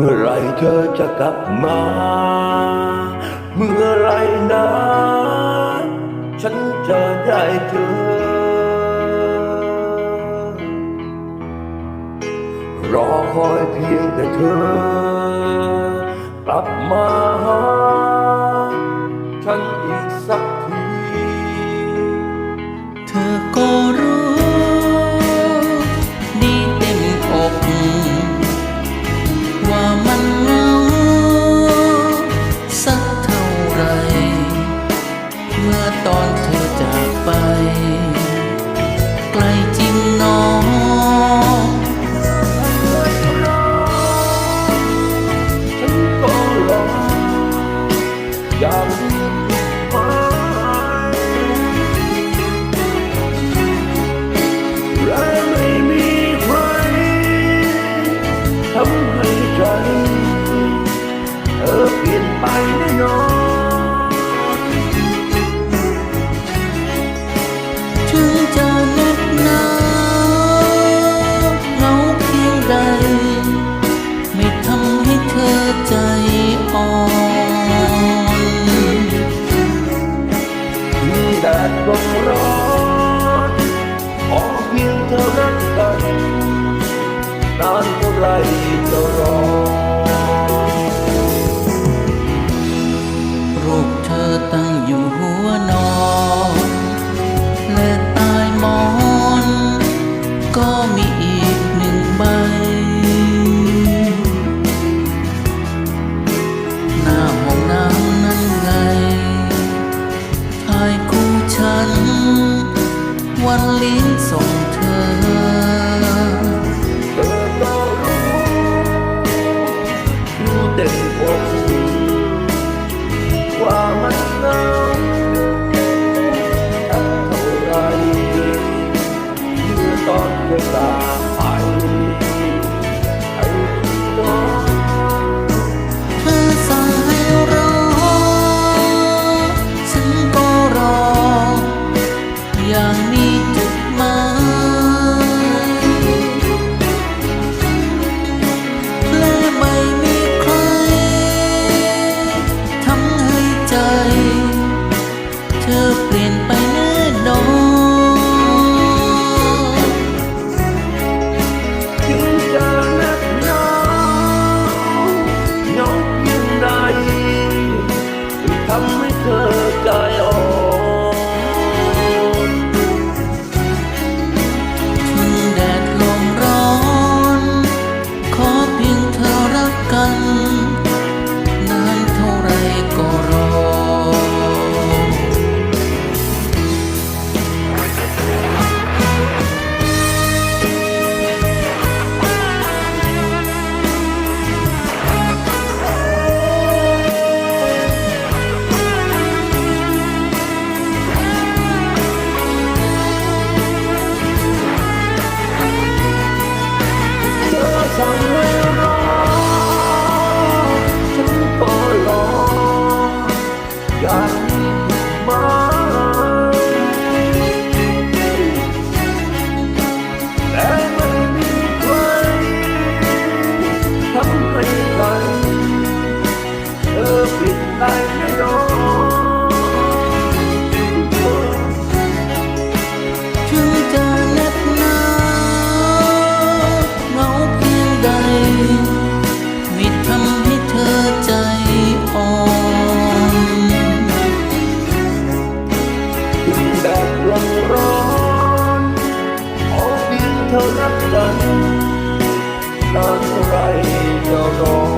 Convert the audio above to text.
เมื่อไรเธอจะกลับมา เมื่อไรนะ ฉันจะได้เจอ รอคอยเพียงแต่เธอกลับมา ทำให้ใจเธอเปลี่ยนไปแน่นอน งแดดลมร้อนขอเพียงเธอรักกันนานเท่าไร 더 낫다면 난 돌아해져도